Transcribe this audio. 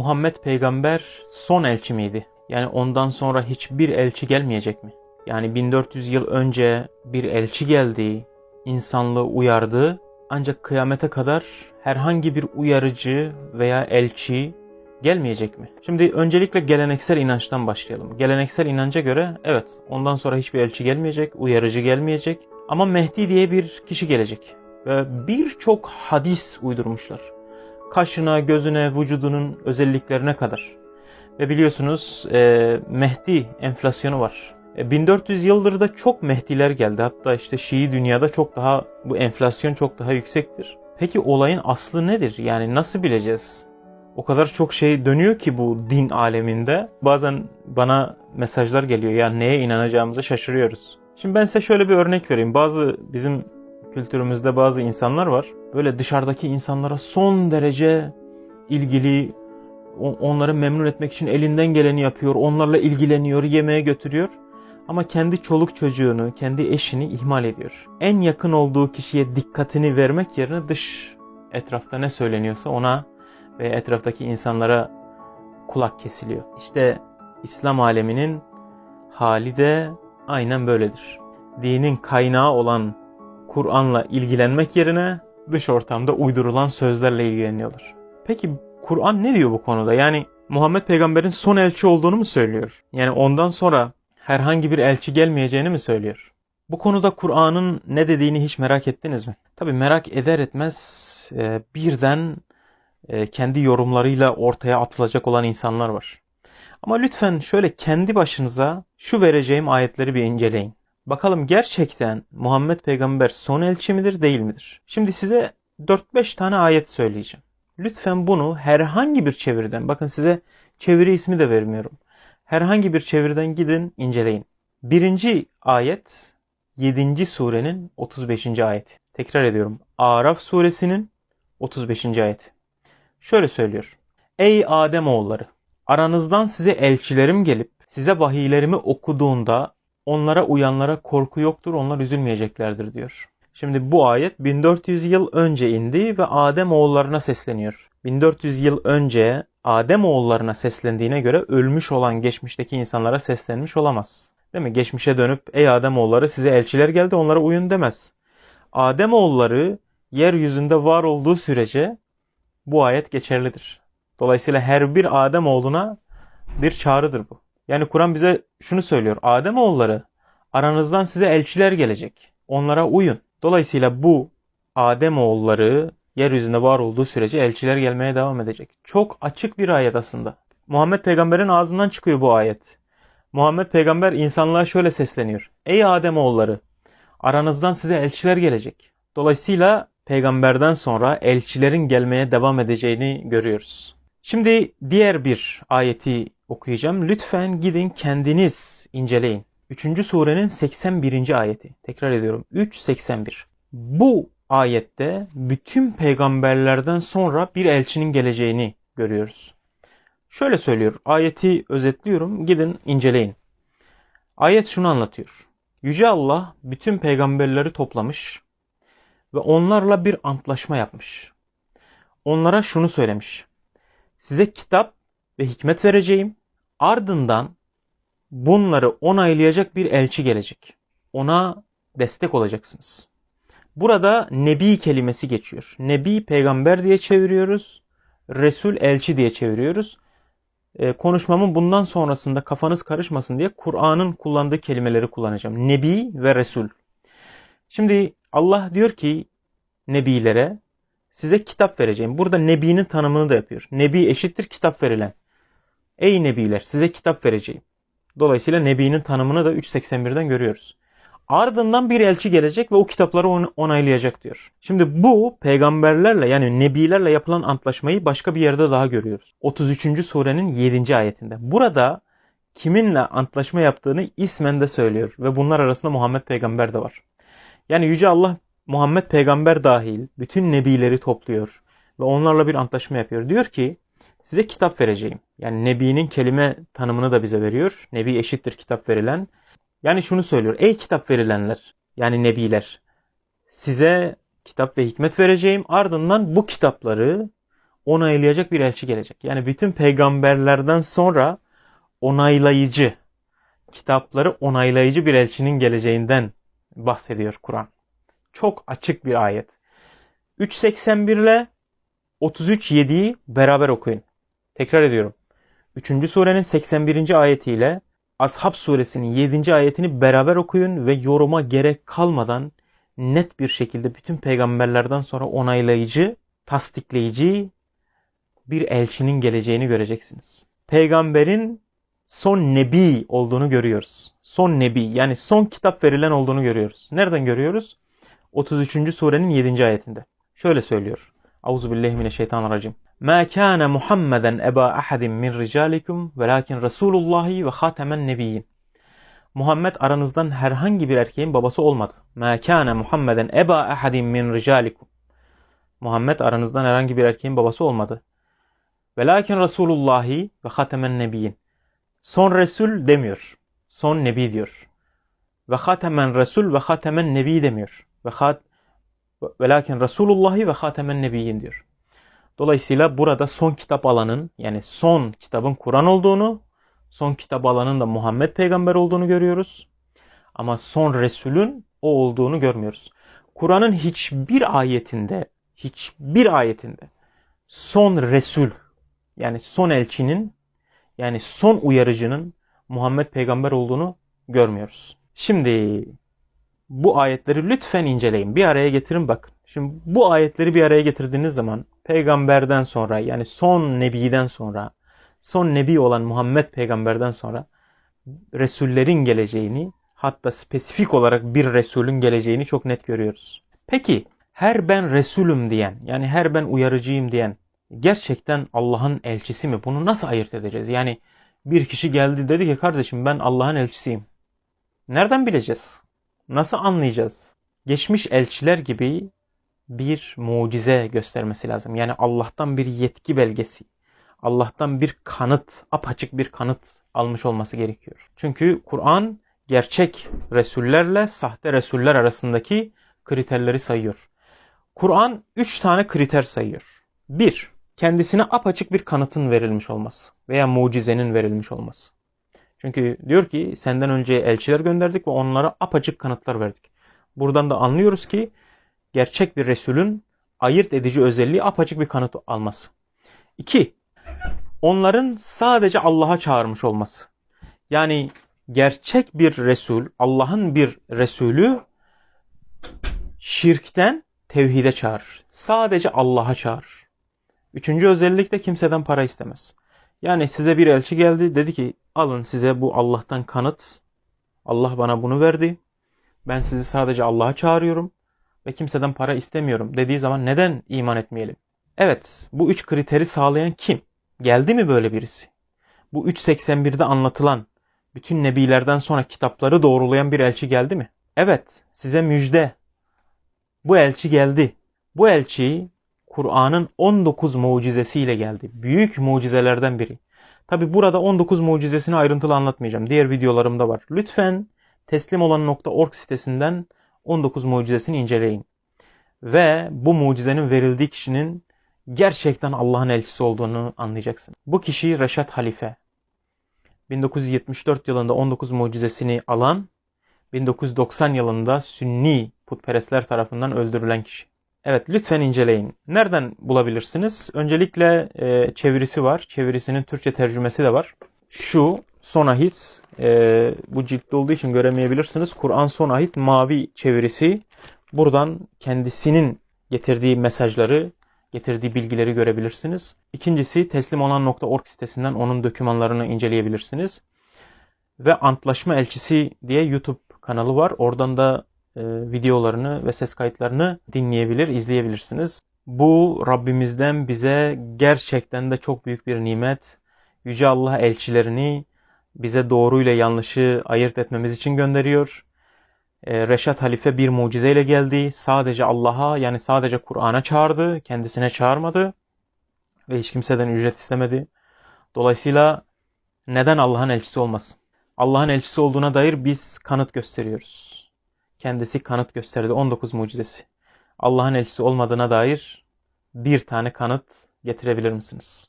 Muhammed peygamber son elçi miydi? Yani ondan sonra hiçbir elçi gelmeyecek mi? Yani 1400 yıl önce bir elçi geldi, insanlığı uyardı ancak kıyamete kadar herhangi bir uyarıcı veya elçi gelmeyecek mi? Şimdi öncelikle geleneksel inançtan başlayalım. Geleneksel inanca göre evet ondan sonra hiçbir elçi gelmeyecek, uyarıcı gelmeyecek ama Mehdi diye bir kişi gelecek. Ve birçok hadis uydurmuşlar. Kaşına, gözüne, vücudunun özelliklerine kadar. Ve biliyorsunuz e, Mehdi enflasyonu var. E, 1400 yıldır da çok Mehdiler geldi. Hatta işte Şii dünyada çok daha bu enflasyon çok daha yüksektir. Peki olayın aslı nedir? Yani nasıl bileceğiz? O kadar çok şey dönüyor ki bu din aleminde. Bazen bana mesajlar geliyor ya neye inanacağımızı şaşırıyoruz. Şimdi ben size şöyle bir örnek vereyim. Bazı bizim kültürümüzde bazı insanlar var. Böyle dışarıdaki insanlara son derece ilgili, onları memnun etmek için elinden geleni yapıyor, onlarla ilgileniyor, yemeğe götürüyor. Ama kendi çoluk çocuğunu, kendi eşini ihmal ediyor. En yakın olduğu kişiye dikkatini vermek yerine dış etrafta ne söyleniyorsa ona ve etraftaki insanlara kulak kesiliyor. İşte İslam aleminin hali de aynen böyledir. Dinin kaynağı olan Kur'an'la ilgilenmek yerine dış ortamda uydurulan sözlerle ilgileniyorlar. Peki Kur'an ne diyor bu konuda? Yani Muhammed peygamberin son elçi olduğunu mu söylüyor? Yani ondan sonra herhangi bir elçi gelmeyeceğini mi söylüyor? Bu konuda Kur'an'ın ne dediğini hiç merak ettiniz mi? Tabi merak eder etmez e, birden e, kendi yorumlarıyla ortaya atılacak olan insanlar var. Ama lütfen şöyle kendi başınıza şu vereceğim ayetleri bir inceleyin. Bakalım gerçekten Muhammed peygamber son elçi midir değil midir? Şimdi size 4-5 tane ayet söyleyeceğim. Lütfen bunu herhangi bir çeviriden, bakın size çeviri ismi de vermiyorum. Herhangi bir çeviriden gidin inceleyin. Birinci ayet 7. surenin 35. ayeti. Tekrar ediyorum. Araf suresinin 35. ayeti. Şöyle söylüyor. Ey Adem oğulları! Aranızdan size elçilerim gelip size vahiylerimi okuduğunda onlara uyanlara korku yoktur, onlar üzülmeyeceklerdir diyor. Şimdi bu ayet 1400 yıl önce indi ve Adem oğullarına sesleniyor. 1400 yıl önce Adem oğullarına seslendiğine göre ölmüş olan geçmişteki insanlara seslenmiş olamaz. Değil mi? Geçmişe dönüp ey Adem oğulları size elçiler geldi onlara uyun demez. Adem oğulları yeryüzünde var olduğu sürece bu ayet geçerlidir. Dolayısıyla her bir Adem oğluna bir çağrıdır bu. Yani Kur'an bize şunu söylüyor. Adem oğulları aranızdan size elçiler gelecek. Onlara uyun. Dolayısıyla bu Adem oğulları yeryüzünde var olduğu sürece elçiler gelmeye devam edecek. Çok açık bir ayet aslında. Muhammed peygamberin ağzından çıkıyor bu ayet. Muhammed peygamber insanlığa şöyle sesleniyor. Ey Adem oğulları aranızdan size elçiler gelecek. Dolayısıyla peygamberden sonra elçilerin gelmeye devam edeceğini görüyoruz. Şimdi diğer bir ayeti okuyacağım. Lütfen gidin kendiniz inceleyin. 3. surenin 81. ayeti. Tekrar ediyorum. 3.81. Bu ayette bütün peygamberlerden sonra bir elçinin geleceğini görüyoruz. Şöyle söylüyor. Ayeti özetliyorum. Gidin inceleyin. Ayet şunu anlatıyor. Yüce Allah bütün peygamberleri toplamış ve onlarla bir antlaşma yapmış. Onlara şunu söylemiş. Size kitap ve hikmet vereceğim. Ardından bunları onaylayacak bir elçi gelecek. Ona destek olacaksınız. Burada nebi kelimesi geçiyor. Nebi peygamber diye çeviriyoruz. Resul elçi diye çeviriyoruz. Ee, konuşmamın bundan sonrasında kafanız karışmasın diye Kur'an'ın kullandığı kelimeleri kullanacağım. Nebi ve Resul. Şimdi Allah diyor ki nebilere size kitap vereceğim. Burada nebinin tanımını da yapıyor. Nebi eşittir kitap verilen. Ey nebiler size kitap vereceğim. Dolayısıyla nebinin tanımını da 381'den görüyoruz. Ardından bir elçi gelecek ve o kitapları on- onaylayacak diyor. Şimdi bu peygamberlerle yani nebilerle yapılan antlaşmayı başka bir yerde daha görüyoruz. 33. surenin 7. ayetinde. Burada kiminle antlaşma yaptığını ismen de söylüyor ve bunlar arasında Muhammed peygamber de var. Yani Yüce Allah Muhammed peygamber dahil bütün nebileri topluyor ve onlarla bir antlaşma yapıyor. Diyor ki size kitap vereceğim. Yani nebinin kelime tanımını da bize veriyor. Nebi eşittir kitap verilen. Yani şunu söylüyor. Ey kitap verilenler yani nebiler size kitap ve hikmet vereceğim. Ardından bu kitapları onaylayacak bir elçi gelecek. Yani bütün peygamberlerden sonra onaylayıcı, kitapları onaylayıcı bir elçinin geleceğinden bahsediyor Kur'an. Çok açık bir ayet. 381 ile 33.7'yi beraber okuyun. Tekrar ediyorum. 3. surenin 81. ayetiyle Ashab suresinin 7. ayetini beraber okuyun ve yoruma gerek kalmadan net bir şekilde bütün peygamberlerden sonra onaylayıcı, tasdikleyici bir elçinin geleceğini göreceksiniz. Peygamberin son nebi olduğunu görüyoruz. Son nebi yani son kitap verilen olduğunu görüyoruz. Nereden görüyoruz? 33. surenin 7. ayetinde. Şöyle söylüyor. Euzubillahimineşşeytanirracim. Ma kana Muhammeden eba ahadin min ricalikum velakin Resulullahi ve hatemen nebiyyin. Muhammed aranızdan herhangi bir erkeğin babası olmadı. Ma kana Muhammeden eba ahadin min ricalikum. Muhammed aranızdan herhangi bir erkeğin babası olmadı. Velakin Resulullahi ve hatemen nebiyyin. Son Resul demiyor. Son Nebi diyor. Ve hatemen Resul ve hatemen Nebi demiyor. Ve hat Velakin Resulullahi ve hatemen nebiyyin diyor. Dolayısıyla burada son kitap alanın yani son kitabın Kur'an olduğunu, son kitap alanın da Muhammed peygamber olduğunu görüyoruz. Ama son Resulün o olduğunu görmüyoruz. Kur'an'ın hiçbir ayetinde, hiçbir ayetinde son Resul yani son elçinin yani son uyarıcının Muhammed peygamber olduğunu görmüyoruz. Şimdi bu ayetleri lütfen inceleyin. Bir araya getirin bakın. Şimdi bu ayetleri bir araya getirdiğiniz zaman peygamberden sonra yani son nebiden sonra son nebi olan Muhammed peygamberden sonra Resullerin geleceğini hatta spesifik olarak bir Resulün geleceğini çok net görüyoruz. Peki her ben Resulüm diyen yani her ben uyarıcıyım diyen gerçekten Allah'ın elçisi mi? Bunu nasıl ayırt edeceğiz? Yani bir kişi geldi dedi ki kardeşim ben Allah'ın elçisiyim. Nereden bileceğiz? Nasıl anlayacağız? Geçmiş elçiler gibi bir mucize göstermesi lazım. Yani Allah'tan bir yetki belgesi, Allah'tan bir kanıt, apaçık bir kanıt almış olması gerekiyor. Çünkü Kur'an gerçek resullerle sahte resuller arasındaki kriterleri sayıyor. Kur'an üç tane kriter sayıyor. Bir, kendisine apaçık bir kanıtın verilmiş olması veya mucizenin verilmiş olması. Çünkü diyor ki senden önce elçiler gönderdik ve onlara apaçık kanıtlar verdik. Buradan da anlıyoruz ki gerçek bir Resulün ayırt edici özelliği apaçık bir kanıt alması. İki, onların sadece Allah'a çağırmış olması. Yani gerçek bir Resul, Allah'ın bir Resulü şirkten tevhide çağırır. Sadece Allah'a çağırır. Üçüncü özellik de kimseden para istemez. Yani size bir elçi geldi dedi ki alın size bu Allah'tan kanıt. Allah bana bunu verdi. Ben sizi sadece Allah'a çağırıyorum ve kimseden para istemiyorum dediği zaman neden iman etmeyelim? Evet, bu üç kriteri sağlayan kim? Geldi mi böyle birisi? Bu 381'de anlatılan bütün nebilerden sonra kitapları doğrulayan bir elçi geldi mi? Evet, size müjde. Bu elçi geldi. Bu elçi Kur'an'ın 19 mucizesiyle geldi. Büyük mucizelerden biri. Tabi burada 19 mucizesini ayrıntılı anlatmayacağım. Diğer videolarımda var. Lütfen teslimolan.org sitesinden 19 mucizesini inceleyin. Ve bu mucizenin verildiği kişinin gerçekten Allah'ın elçisi olduğunu anlayacaksın. Bu kişi Reşat Halife. 1974 yılında 19 mucizesini alan, 1990 yılında Sünni putperestler tarafından öldürülen kişi. Evet lütfen inceleyin. Nereden bulabilirsiniz? Öncelikle e, çevirisi var. Çevirisinin Türkçe tercümesi de var. Şu Sonahit e, bu ciltte olduğu için göremeyebilirsiniz. Kur'an Sonahit mavi çevirisi. Buradan kendisinin getirdiği mesajları, getirdiği bilgileri görebilirsiniz. İkincisi teslimolan.org sitesinden onun dokümanlarını inceleyebilirsiniz. Ve Antlaşma Elçisi diye YouTube kanalı var. Oradan da e, videolarını ve ses kayıtlarını dinleyebilir, izleyebilirsiniz. Bu Rabbimizden bize gerçekten de çok büyük bir nimet. Yüce Allah elçilerini bize doğru ile yanlışı ayırt etmemiz için gönderiyor. E, Reşat Halife bir mucizeyle geldi. Sadece Allah'a yani sadece Kur'an'a çağırdı. Kendisine çağırmadı. Ve hiç kimseden ücret istemedi. Dolayısıyla neden Allah'ın elçisi olmasın? Allah'ın elçisi olduğuna dair biz kanıt gösteriyoruz kendisi kanıt gösterdi. 19 mucizesi. Allah'ın elçisi olmadığına dair bir tane kanıt getirebilir misiniz?